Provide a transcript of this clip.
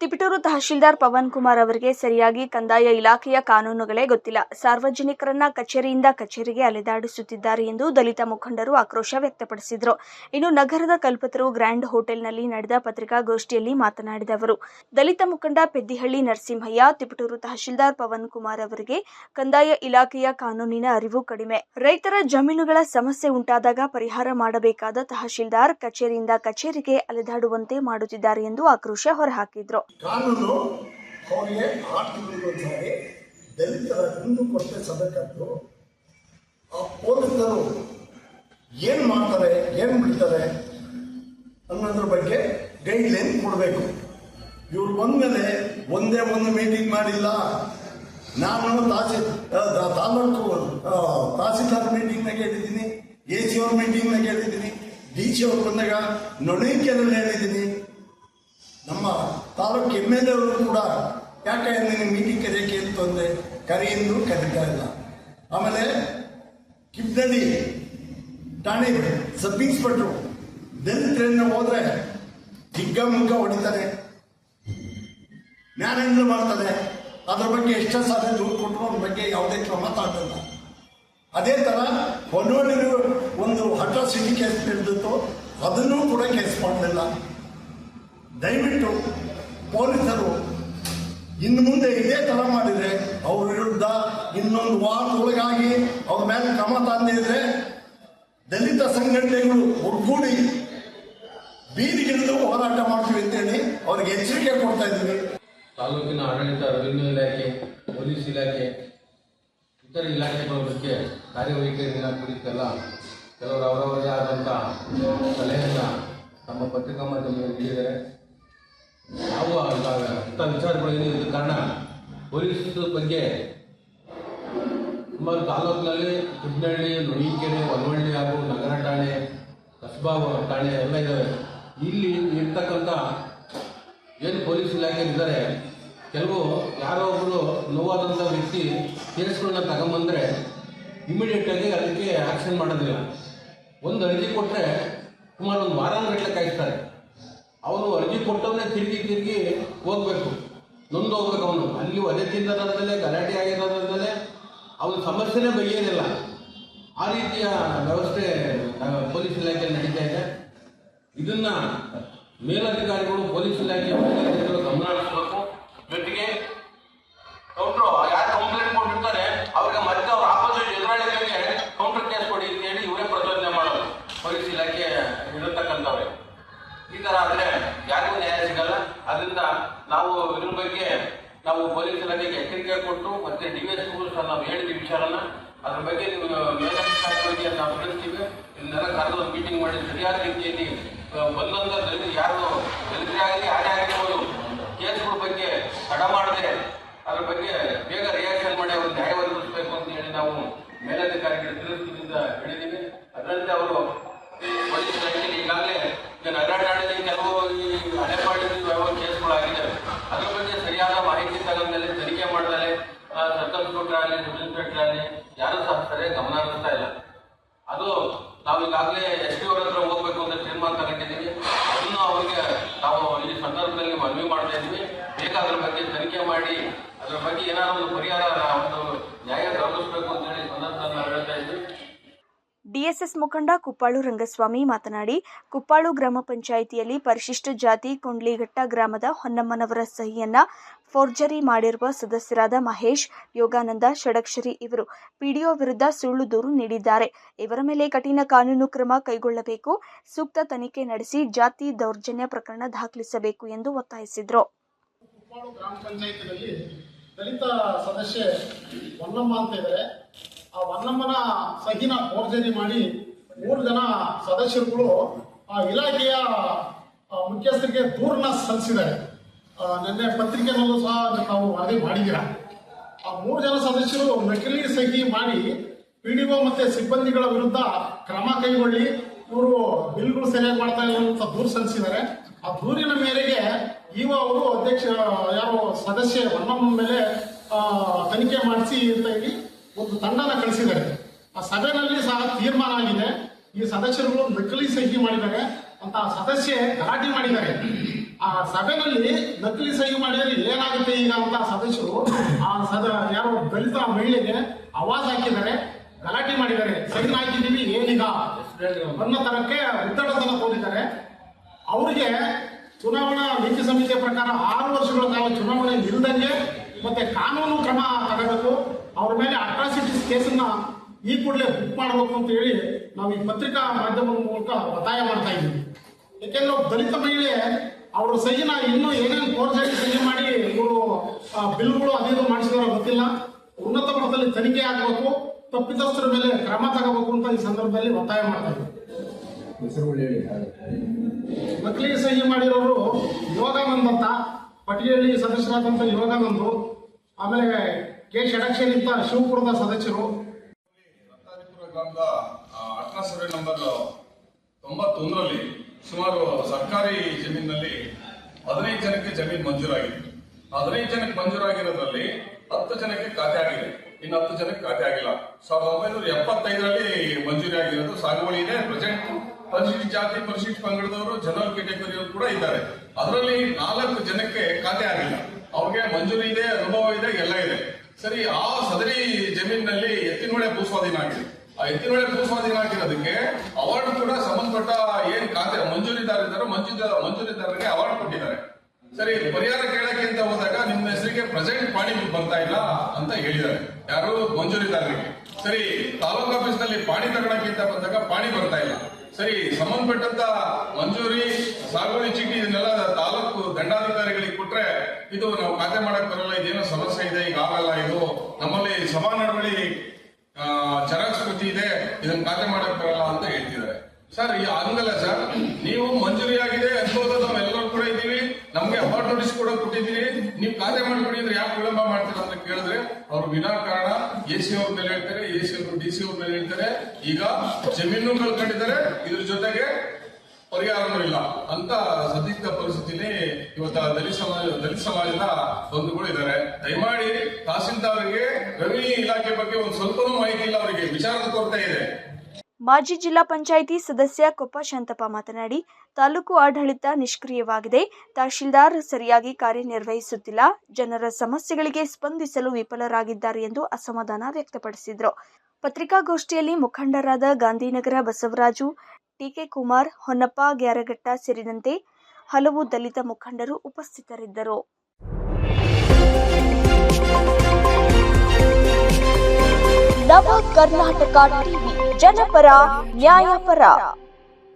ತಿಪಟೂರು ತಹಶೀಲ್ದಾರ್ ಪವನ್ ಕುಮಾರ್ ಅವರಿಗೆ ಸರಿಯಾಗಿ ಕಂದಾಯ ಇಲಾಖೆಯ ಕಾನೂನುಗಳೇ ಗೊತ್ತಿಲ್ಲ. ಸಾರ್ವಜನಿಕರನ್ನ ಕಚೇರಿಯಿಂದ ಕಚೇರಿಗೆ ಅಲೆದಾಡಿಸುತ್ತಿದ್ದಾರೆ ಎಂದು ದಲಿತ ಮುಖಂಡರು ಆಕ್ರೋಶ ವ್ಯಕ್ತಪಡಿಸಿದರು. ಇನ್ನು ನಗರದ ಕಲ್ಪತರು ಗ್ರ್ಯಾಂಡ್ ಹೋಟೆಲ್ನಲ್ಲಿ ನಡೆದ ಪತ್ರಿಕಾಗೋಷ್ಠಿಯಲ್ಲಿ ಮಾತನಾಡಿದ ಅವರು, ದಲಿತ ಮುಖಂಡ ಪೆದ್ದಿಹಳ್ಳಿ ನರಸಿಂಹಯ್ಯ ತಿಪಟೂರು ತಹಶೀಲ್ದಾರ್ ಪವನ್ ಕುಮಾರ್ ಅವರಿಗೆ ಕಂದಾಯ ಇಲಾಖೆಯ ಕಾನೂನಿನ ಅರಿವು ಕಡಿಮೆ. ರೈತರ ಜಮೀನುಗಳ ಸಮಸ್ಯೆ ಉಂಟಾದಾಗ ಪರಿಹಾರ ಮಾಡಬೇಕಾದ ತಹಶೀಲ್ದಾರ್ ಕಚೇರಿಯಿಂದ ಕಚೇರಿಗೆ ಅಲೆದಾಡುವಂತೆ ಮಾಡುತ್ತಿದ್ದಾರೆ ಎಂದು ಆಕ್ರೋಶ ಹೊರಹಾಕಿದ್ರು. ಕಾನೂನು ಅವರಿಗೆ ಆರು ತಿಂಗಳಿಗೊಂದ್ಸಾರಿ ದಲಿತರ ಹಿಂದೂ ಕೊರತೆ ಸಭೆ ಆ ಪೊಲೀಸರು ಏನು ಮಾಡ್ತಾರೆ, ಏನು ಬಿಡ್ತಾರೆ ಅನ್ನೋದ್ರ ಬಗ್ಗೆ ಗೈಡ್ ಲೈನ್ ಕೊಡಬೇಕು. ಇವ್ರು ಬಂದಮೇಲೆ ಒಂದೇ ಒಂದು ಮೀಟಿಂಗ್ ಮಾಡಿಲ್ಲ. ನಾನು ತಾಸಿ ತಾಲೂಕು ತಹಸೀಲ್ದಾರ್ ಮೀಟಿಂಗ್ನಾಗ ಹೇಳಿದ್ದೀನಿ ಎ ಸಿ ಅವ್ರ ಮೀಟಿಂಗ್ನಾಗ ಹೇಳಿದ್ದೀನಿ ಡಿ ಸಿ ಅವ್ರು ಬಂದಾಗ ನೊಣೈಕ್ಯದಲ್ಲಿ ಹೇಳಿದ್ದೀನಿ. ನಮ್ಮ ತಾಲೂಕು ಎಂ ಎಲ್ ಅವರು ಕೂಡ ಯಾಕೆ ನಿನ್ನ ಮೀಟಿಂಗ್ ಕರೆಯಕ್ಕೆ ಅಂತ ಅಂದೆ ಕರೆಯಿಂದ ಕರೀತಾ ಇಲ್ಲ. ಆಮೇಲೆ ಕಿಬ್ದಳ್ಳಿ ಠಾಣೆ ಸಬ್ ಇನ್ಸ್ಪೆಕ್ಟ್ರು ದಲಿತರನ್ನ ಹೋದ್ರೆ ಜಿಗ್ಗ ಮುಗ್ಗ ಹೊಡಿತಾರೆ. ನ್ಯಾಯಾಂಗ ಮಾಡ್ತಾರೆ. ಅದ್ರ ಬಗ್ಗೆ ಎಷ್ಟೋ ಸಾಧ್ಯ ದೂರು ಕೊಟ್ಟರು, ಅದ್ರ ಬಗ್ಗೆ ಯಾವುದೇ ಕ್ರಮ ತಗೊಂಡಿಲ್ಲ. ಅದೇ ಥರ ಹೊನ್ನೂರಿನ ಒಂದು ಅಟ್ರಾಸಿಟಿ ಕೇಸ್ ನಡೆದಿತ್ತು, ಅದನ್ನೂ ಕೂಡ ಕೇಸ್ ಮಾಡಲಿಲ್ಲ. ದಯವಿಟ್ಟು ಪೊಲೀಸರು ಇನ್ನು ಮುಂದೆ ಇದೇ ಥರ ಮಾಡಿದರೆ ಅವ್ರ ವಿರುದ್ಧ ಇನ್ನೊಂದು ವಾರದೊಳಗಾಗಿ ಅವ್ರ ಮೇಲೆ ಕ್ರಮ ತಂದಿದ್ರೆ ದಲಿತ ಸಂಘಟನೆಗಳು ಒಗ್ಗೂಡಿ ಬೀದಿಗಿಳಿದು ಹೋರಾಟ ಮಾಡ್ತೀವಿ ಅಂತೇಳಿ ಅವ್ರಿಗೆ ಎಚ್ಚರಿಕೆ ಕೊಡ್ತಾ ಇದ್ದೀವಿ. ತಾಲೂಕಿನ ಆಡಳಿತ ರೆವಿನ್ಯೂ ಇಲಾಖೆ, ಪೊಲೀಸ್ ಇಲಾಖೆ, ಇತರ ಇಲಾಖೆಗಳ ಬಗ್ಗೆ ಕಾರ್ಯವೈಖರಿಗಳ ಕುರಿತೆಲ್ಲ ಕೆಲವರು ಅವರವರೇ ಆದಂಥ ಸಲಹೆಯನ್ನು ತಮ್ಮ ಪತ್ರಿಕಾ ಮಾಧ್ಯಮದಲ್ಲಿ ನೀಡಿದ್ದಾರೆ. ನಾವು ಇವಾಗ ಇಂಥ ವಿಚಾರಗಳೇನು ಇದ್ದ ಕಾರಣ ಪೊಲೀಸ್ ಬಗ್ಗೆ ನಮ್ಮ ತಾಲೂಕಿನಲ್ಲಿ ಕುಡ್ನಹಳ್ಳಿ ನುಣಿಕೆರೆ ಒಲವಳ್ಳಿ ಹಾಗೂ ನಗರ ಠಾಣೆ, ಕಸ್ಬಾ ಠಾಣೆ ಎಲ್ಲ ಇದ್ದಾವೆ ಇಲ್ಲಿ ಇರ್ತಕ್ಕಂಥ ಏನು ಪೊಲೀಸ್ ಇಲಾಖೆ ಇದ್ದಾರೆ, ಕೆಲವು ಯಾರೋ ಒಬ್ಬರು ನೋವಾದಂಥ ವ್ಯಕ್ತಿ ಕೇಸ್ಗಳನ್ನ ತಗೊಂಬಂದರೆ ಇಮಿಡಿಯೇಟಾಗಿ ಅದಕ್ಕೆ ಆ್ಯಕ್ಷನ್ ಮಾಡೋದಿಲ್ಲ. ಒಂದು ಅರ್ಜಿ ಕೊಟ್ಟರೆ ಸುಮಾರು ಒಂದು ವಾರಾಂಗಟ್ಟಲೆ ಕಾಯಿಸ್ತಾರೆ. ಅವನು ಅರ್ಜಿ ಕೊಟ್ಟವನೇ ತಿರುಗಿ ತಿರುಗಿ ಹೋಗ್ಬೇಕು. ನೊಂದು ಹೋಗ್ಬೇಕು ಅವನು. ಅಲ್ಲಿ ಒಲೆ ತಿನ್ನೋದ್ರಲ್ಲೇ ಗಲಾಟೆ ಆಗಿರೋದ್ರಲ್ಲೇ ಅವನ ಸಮಸ್ಯೆನೇ ಬಗೆಯೋದಿಲ್ಲ ಆ ರೀತಿಯ ವ್ಯವಸ್ಥೆ ಪೊಲೀಸ್ ಇಲಾಖೆಯಲ್ಲಿ ನಡೀತಾ ಇದೆ. ಇದನ್ನ ಮೇಲಧಿಕಾರಿಗಳು ಪೊಲೀಸ್ ಇಲಾಖೆ ಮೇಲಧಿಕಾರಿಗಳು ಗಮನ ಹರಿಸಬೇಕು. ಜೊತೆಗೆ ಕೌಂಟ್ರು ಯಾರು ಕಂಪ್ಲೇಂಟ್ ಕೊಟ್ಟಿರ್ತಾರೆ ಅವ್ರಿಗೆ ಮತ್ತೆ ಅವ್ರ ಆಪೋಸಿಟ್ ಎದುರಾಳಿಗಳಿಗೆ ಕೌಂಟರ್ ಕೇಸ್ ಕೊಡಿ ಅಂತ ಹೇಳಿ ಇವರೇ ಪ್ರಚೋದನೆ ಮಾಡೋದು ಪೊಲೀಸ್ ಇಲಾಖೆ ಇರತಕ್ಕಂಥವ್ರೆ ಈ ತರ ಆದ್ರೆ ಯಾರಿಗೂ ನ್ಯಾಯ ಸಿಗಲ್ಲ ಅದರಿಂದ ನಾವು ಇದ್ರ ಬಗ್ಗೆ ನಾವು ಪೊಲೀಸ್ ಇಲಾಖೆಗೆ ಎಚ್ಚರಿಕೆ ಕೊಟ್ಟು ಮತ್ತೆ ಡಿ ಎಸ್ ಸಹ ನಾವು ಹೇಳಿದ ವಿಚಾರನ, ಅದ್ರ ಬಗ್ಗೆ ನೀವು ನಾವು ತಿಳಿಸ್ತೀವಿ. ಇದನ್ನೆಲ್ಲ ಕರೆದು ಮೀಟಿಂಗ್ ಮಾಡಿ ಸರಿಯಾದ ರೀತಿಯಲ್ಲಿ ಒಂದೊಂದು ದಲಿತ ಯಾರು ದಲಿತರಾಗಲಿ ಯಾರೇ ಆಗಿರ್ಬೋದು, ಕೇಸ್ಗಳ ಬಗ್ಗೆ ತಡ ಮಾಡದೆ, ಅದ್ರ ಬಗ್ಗೆ ಬೇಗ ರಿಯಾಕ್ಷನ್ ಮಾಡಿ ಅವ್ರ ನ್ಯಾಯ ಒದಗಿಸಬೇಕು ಅಂತ ಹೇಳಿ ನಾವು ಮೇಲಧಿಕಾರಿಗಳಿಗೆ ತಿಳಿಸ್ತೀವಿ ಅಂತ ಹೇಳಿದ್ದೀವಿ ಅದರಂತೆ ಅವರು ಪೊಲೀಸ್ ಇಲಾಖೆಯಲ್ಲಿ ಈಗಾಗಲೇ ಈಗ ನಗರ ಠಾಣೆಯಲ್ಲಿ ಕೆಲವು ಈ ಹಳೆಪಾಡಿದ ಯಾವ ಕೇಸ್ಗಳಾಗಿದ್ದಾವೆ ಅದ್ರ ಬಗ್ಗೆ ಸರಿಯಾದ ಮಾಹಿತಿ ತಗೊಂಡ್ಮೇಲೆ ತನಿಖೆ ಮಾಡಿದರೆ ಸರ್ಕಲ್ ಇನ್ಸ್ಪೆಕ್ಟರ್ ಆಗಲಿ ಸಬ್ ಇನ್ಸ್ಪೆಕ್ಟರ್ ಆಗಲಿ ಯಾರು ಸಹ ಸರಿಯಾಗಿ ಗಮನ ಹರಿಸ್ತಾ ಇಲ್ಲ ಅದು ನಾವು ಈಗಾಗಲೇ ಎಸ್ ಪಿ ಅವ್ರ ಹತ್ರ ಹೋಗ್ಬೇಕು ಅಂತ ತೀರ್ಮಾನ ತಗೊಂಡಿದ್ದೀವಿ ಅದನ್ನು ಅವರಿಗೆ ನಾವು ಈ ಸಂದರ್ಭದಲ್ಲಿ ಮನವಿ ಬೇಕಾದ್ರ ಬಗ್ಗೆ ತನಿಖೆ ಮಾಡಿ, ಅದರ ಬಗ್ಗೆ ಏನಾದ್ರು ಒಂದು ಪರಿಹಾರ, ಒಂದು ನ್ಯಾಯ ದೊರಕಿಸಬೇಕು ಅಂತ ಹೇಳಿ ನಾವು ಹೇಳ್ತಾ ಇದ್ವಿ ಡಿಎಸ್ಎಸ್ ಮುಖಂಡ ಕುಪ್ಪಾಳು ರಂಗಸ್ವಾಮಿ ಮಾತನಾಡಿ, ಕುಪ್ಪಾಳು ಗ್ರಾಮ ಪಂಚಾಯಿತಿಯಲ್ಲಿ ಪರಿಶಿಷ್ಟ ಜಾತಿ ಕೊಂಡ್ಲಿಘಟ್ಟ ಗ್ರಾಮದ ಹೊನ್ನಮ್ಮನವರ ಸಹಿಯನ್ನ ಫೋರ್ಜರಿ ಮಾಡಿರುವ ಸದಸ್ಯರಾದ ಮಹೇಶ್, ಯೋಗಾನಂದ, ಷಡಕ್ಷರಿ ಇವರು ಪಿಡಿಒ ವಿರುದ್ಧ ಸುಳ್ಳು ದೂರು ನೀಡಿದ್ದಾರೆ. ಇವರ ಮೇಲೆ ಕಠಿಣ ಕಾನೂನು ಕ್ರಮ ಕೈಗೊಳ್ಳಬೇಕು, ಸೂಕ್ತ ತನಿಖೆ ನಡೆಸಿ ಜಾತಿ ದೌರ್ಜನ್ಯ ಪ್ರಕರಣ ದಾಖಲಿಸಬೇಕು ಎಂದು ಒತ್ತಾಯಿಸಿದರು. ದಲಿತ ಸದಸ್ಯೆ ಹೊನ್ನಮ್ಮ ಅಂತ ಇದ್ದಾರೆ. ಆ ಹೊನ್ನಮ್ಮನ ಸಹಿನ ಫೋರ್ಜರಿ ಮಾಡಿ ಮೂರು ಜನ ಸದಸ್ಯರುಗಳು ಆ ಇಲಾಖೆಯ ಮುಖ್ಯಸ್ಥರಿಗೆ ದೂರನ್ನ ಸಲ್ಲಿಸಿದ್ದಾರೆ. ನಿನ್ನೆ ಪತ್ರಿಕೆನಲ್ಲೂ ಸಹ ತಾವು ವರದಿ ಮಾಡಿದ್ದೀರಾ? ಆ ಮೂರು ಜನ ಸದಸ್ಯರು ನಕಲಿ ಸಹಿ ಮಾಡಿ ಪಿ ಮತ್ತೆ ಸಿಬ್ಬಂದಿಗಳ ವಿರುದ್ಧ ಕ್ರಮ ಕೈಗೊಳ್ಳಿ. ಇವರು ಬಿಲ್ಗಳು ಸರಿಯಾಗಿ ಮಾಡ್ತಾ ಇಲ್ಲ ಅಂತ ದೂರು ಸಲ್ಲಿಸಿದ್ದಾರೆ. ಆ ದೂರಿನ ಮೇರೆಗೆ ಈಗ ಅವರು ಅಧ್ಯಕ್ಷ, ಯಾರು ಸದಸ್ಯ ಹೊನ್ನಮ್ಮ ಮೇಲೆ ತನಿಖೆ ಮಾಡಿಸಿ ಅಂತ ಹೇಳಿ ಒಂದು ತಂಡನ ಕಳಿಸಿದ್ದಾರೆ. ಆ ಸಭೆನಲ್ಲಿ ಸಹ ತೀರ್ಮಾನ ಆಗಿದೆ. ಈ ಸದಸ್ಯರುಗಳು ನಕಲಿ ಸಹಿ ಮಾಡಿದ್ದಾರೆ ಅಂತ ಆ ಸದಸ್ಯೆ ಗಲಾಟೆ ಮಾಡಿದ್ದಾರೆ. ಆ ಸಭೆನಲ್ಲಿ ನಕಲಿ ಸಹಿ ಮಾಡಿದ್ರೆ ಏನಾಗುತ್ತೆ ಈಗ ಅಂತ ಸದಸ್ಯರು, ಆ ಸದ ಯಾರೋ ದಲಿತ ಮಹಿಳೆಗೆ ಅವಾಜ್ ಹಾಕಿದ್ದಾರೆ, ಗಲಾಟೆ ಮಾಡಿದ್ದಾರೆ. ಸೈನ್ ಹಾಕಿದ್ದೀವಿ ಏನಿಲ್ಲ ಅನ್ನೋ ತರಕ್ಕೆ ಉತ್ತಡತನ ತೋರಿದ್ದಾರೆ. ಅವರಿಗೆ ಚುನಾವಣಾ ನೀತಿ ಸಮಿತಿಯ ಪ್ರಕಾರ ಆರು ವರ್ಷಗಳ ಕಾಲ ಚುನಾವಣೆ ಇಲ್ಲದಂಗೆ ಮತ್ತೆ ಕಾನೂನು ಕ್ರಮ ತಗೋಬೇಕು. ಅವ್ರ ಮೇಲೆ ಅಟ್ರಾಸಿಟೀಸ್ ಕೇಸನ್ನ ಈ ಕೂಡಲೇ ಬುಕ್ ಮಾಡಬೇಕು ಅಂತ ಹೇಳಿ ನಾವು ಈ ಪತ್ರಿಕಾ ಮಾಧ್ಯಮದ ಮೂಲಕ ಒತ್ತಾಯ ಮಾಡ್ತಾ ಇದ್ದೀವಿ. ಯಾಕೆಂದ್ರೆ ದಲಿತ ಮಹಿಳೆ ಅವ್ರ ಸಹಿನ ಇನ್ನೂ ಏನೇನು ಪ್ರಾಜೆಕ್ಟ್ ಸಹಿ ಮಾಡಿ ಇವರು ಬಿಲ್ಗಳು ಅದೇನು ಮಾಡಿಸಿದಾರೋ ಗೊತ್ತಿಲ್ಲ. ಉನ್ನತ ಮಟ್ಟದಲ್ಲಿ ತನಿಖೆ ಆಗಬೇಕು, ತಪ್ಪಿತಸ್ಥರ ಮೇಲೆ ಕ್ರಮ ತಗೋಬೇಕು ಅಂತ ಈ ಸಂದರ್ಭದಲ್ಲಿ ಒತ್ತಾಯ ಮಾಡ್ತಾ ಇದ್ದೀವಿ ನಕಲಿ ಸಹಿ ಮಾಡಿರೋರು ಯೋಗಾನಂದ್ ಅಂತ ಪಟಿಯಲ್ಲಿ ಸದಸ್ಯರಾದಂಥ ಯೋಗಾನಂದು, ಆಮೇಲೆ ಕೆ ಷಡಕ್ಷರಿ ಅಂತ ಶಿವಪುರದ ಸದಸ್ಯರು. ಗ್ರಾಮದ ಅಟ್ರಾ ಸರ್ವೆ ನಂಬರ್ ತೊಂಬತ್ತೊಂದರಲ್ಲಿ ಸುಮಾರು ಸರ್ಕಾರಿ ಜಮೀನಿನಲ್ಲಿ ಹದಿನೈದು ಜನಕ್ಕೆ ಜಮೀನು ಮಂಜೂರಾಗಿದೆ. ಹದಿನೈದು ಜನಕ್ಕೆ ಮಂಜೂರಾಗಿರೋದ್ರಲ್ಲಿ ಹತ್ತು ಜನಕ್ಕೆ ಖಾತೆ ಆಗಿದೆ. ಇನ್ನು ಹತ್ತು ಜನಕ್ಕೆ ಖಾತೆ ಆಗಿಲ್ಲ. ಸಾವಿರದ ಒಂಬೈನೂರ ಎಪ್ಪತ್ತೈದರಲ್ಲಿ ಮಂಜೂರಿ ಆಗಿರೋದು ಸಾಗುವಳಿ ಇದೆ. ಪ್ರೆಸೆಂಟ್ ಪರಿಶಿಷ್ಟ ಜಾತಿ, ಪರಿಶಿಷ್ಟ ಪಂಗಡದವರು ಜನರಲ್ ಕೆಟಗರಿಯವರು ಕೂಡ ಇದ್ದಾರೆ. ಅದರಲ್ಲಿ ನಾಲ್ಕು ಜನಕ್ಕೆ ಖಾತೆ ಆಗಿಲ್ಲ. ಅವ್ರಿಗೆ ಮಂಜೂರಿ ಇದೆ, ಅನುಭವ ಇದೆ, ಎಲ್ಲ ಇದೆ. ಸರಿ, ಆ ಸದರಿ ಜಮೀನಿನಲ್ಲಿ ಎತ್ತಿನೊಳೆ ಭೂಸ್ವಾಧೀನ ಆಗಿದೆ. ಎತ್ತಿನೊಳೆ ಭೂಸ್ವಾಧೀನ ಆಗಿರೋದಕ್ಕೆ ಅವಾರ್ಡ್ ಕೂಡ ಸಂಬಂಧಪಟ್ಟ ಏನ್ ಖಾತೆ ಮಂಜೂರಿದಾರ ಇದ್ದಾರೋ ಮಂಜೂರಿದಾರ ಮಂಜೂರಿದಾರರಿಗೆ ಅವಾರ್ಡ್ ಕೊಟ್ಟಿದ್ದಾರೆ. ಸರಿ ಪರಿಹಾರ ಕೇಳಕ್ಕೆ ಅಂತ ಹೋದಾಗ ನಿಮ್ಮ ಹೆಸರಿಗೆ ಪ್ರೆಸೆಂಟ್ ಪಾಣಿ ಬರ್ತಾ ಇಲ್ಲ ಅಂತ ಹೇಳಿದ್ದಾರೆ. ಯಾರು? ಮಂಜೂರಿದಾರರಿಗೆ. ಸರಿ, ತಾಲೂಕು ಆಫೀಸ್ನಲ್ಲಿ ಪಾಣಿ ತಗೊಳಕ್ಕೆ ಅಂತ ಬಂದಾಗ ಪಾಣಿ ಬರ್ತಾ ಇಲ್ಲ. ಸರಿ, ಸಂಬಂಧಪಟ್ಟಂತ ಮಂಜೂರಿ, ಸಾಗುವಳಿ ಚೀಟಿ ಇದನ್ನೆಲ್ಲ ತಾಲೂಕು ದಂಡಾಧಿಕಾರಿಗಳಿಗೆ ಕೊಟ್ರೆ ಇದು ನಾವು ಖಾತೆ ಮಾಡಕ್ ಬರಲ್ಲ, ಇದೇನೋ ಸಮಸ್ಯೆ ಇದೆ, ಈಗ ಆಗಲ್ಲ ಇದು. ನಮ್ಮಲ್ಲಿ ಸಭಾ ನಡವಳಿ ಜೆರಾಕ್ಸ್ ಪ್ರತಿ ಇದೆ ಇದನ್ನ ಖಾತೆ ಮಾಡಕ್ ಬರಲ್ಲ ಅಂತ ಹೇಳ್ತಿದ್ದಾರೆ. ಸರ್, ಈ ಹಂಗಲ್ಲ ಸರ್. ನೀವು ಮಂಜೂರಿ ಆಗಿದೆ ಅನ್ಬೋದು ನಾವೆಲ್ಲರೂ ಕೂಡ ಇದ್ದೀವಿ. ನಮ್ಗೆ ಅವಾರ್ಡ್ ನೋಟಿಸ್ ಕೂಡ ಕೊಟ್ಟಿದ್ದೀವಿ. ನೀವು ಖಾತೆ ಮಾಡ್ಕೊಡಿ ಅಂದ್ರೆ ಯಾಕೆ ವಿಳಂಬ ಮಾಡ್ತೀರಾ ಅಂತ ಕೇಳಿದ್ರೆ, ಅವ್ರು ವಿನಾಕಾರಣ ಎ ಸಿ ಅವ್ರ ಮೇಲೆ ಹೇಳ್ತಾರೆ ಎ ಸಿ ಅವರು ಡಿ ಸಿ ಅವ್ರ ಮೇಲೆ ಹೇಳ್ತಾರೆ. ಈಗ ಜಮೀನು ಕಳ್ಕೊಂಡಿದ್ದಾರೆ. ಇದ್ರ ಜೊತೆಗೆ ಪರಿಹಾರನೂ ಇಲ್ಲ? ಅಂತ ಸದ್ಯದ ಪರಿಸ್ಥಿತಿಲಿ ಇವತ್ತ ದಲಿತ ಸಮಾಜ, ದಲಿತ ಸಮಾಜದ ಬಂಧುಗಳು ಇದ್ದಾರೆ. ದಯಮಾಡಿ ತಹಸೀಲ್ದಾರ್ಗೆ ರೆವಿನ್ಯೂ ಇಲಾಖೆ ಬಗ್ಗೆ ಒಂದು ಸ್ವಲ್ಪನೂ ಮಾಹಿತಿ ಇಲ್ಲ ಅವರಿಗೆ. ವಿಚಾರದ ಕೊರತೆ ಇದೆ. ಮಾಜಿ ಜಿಲ್ಲಾ ಪಂಚಾಯಿತಿ ಸದಸ್ಯ ಕೊಪ್ಪ ಶಾಂತಪ್ಪ ಮಾತನಾಡಿ, ತಾಲೂಕು ಆಡಳಿತ ನಿಷ್ಕ್ರಿಯವಾಗಿದೆ. ತಹಶೀಲ್ದಾರ್ ಸರಿಯಾಗಿ ಕಾರ್ಯನಿರ್ವಹಿಸುತ್ತಿಲ್ಲ. ಜನರ ಸಮಸ್ಯೆಗಳಿಗೆ ಸ್ಪಂದಿಸಲು ವಿಫಲರಾಗಿದ್ದಾರೆ ಎಂದು ಅಸಮಾಧಾನ ವ್ಯಕ್ತಪಡಿಸಿದರು. ಪತ್ರಿಕಾಗೋಷ್ಠಿಯಲ್ಲಿ ಮುಖಂಡರಾದ ಗಾಂಧಿನಗರ ಬಸವರಾಜು ಟಿಕೆ ಕುಮಾರ್ ಹೊನ್ನಪ್ಪ ಗ್ಯಾರಘಟ್ಟ ಸೇರಿದಂತೆ ಹಲವು ದಲಿತ ಮುಖಂಡರು ಉಪಸ್ಥಿತರಿದ್ದರು. ನವ ಕರ್ನಾಟಕ ಟಿವಿ ಜನಪರ ನ್ಯಾಯಪರ.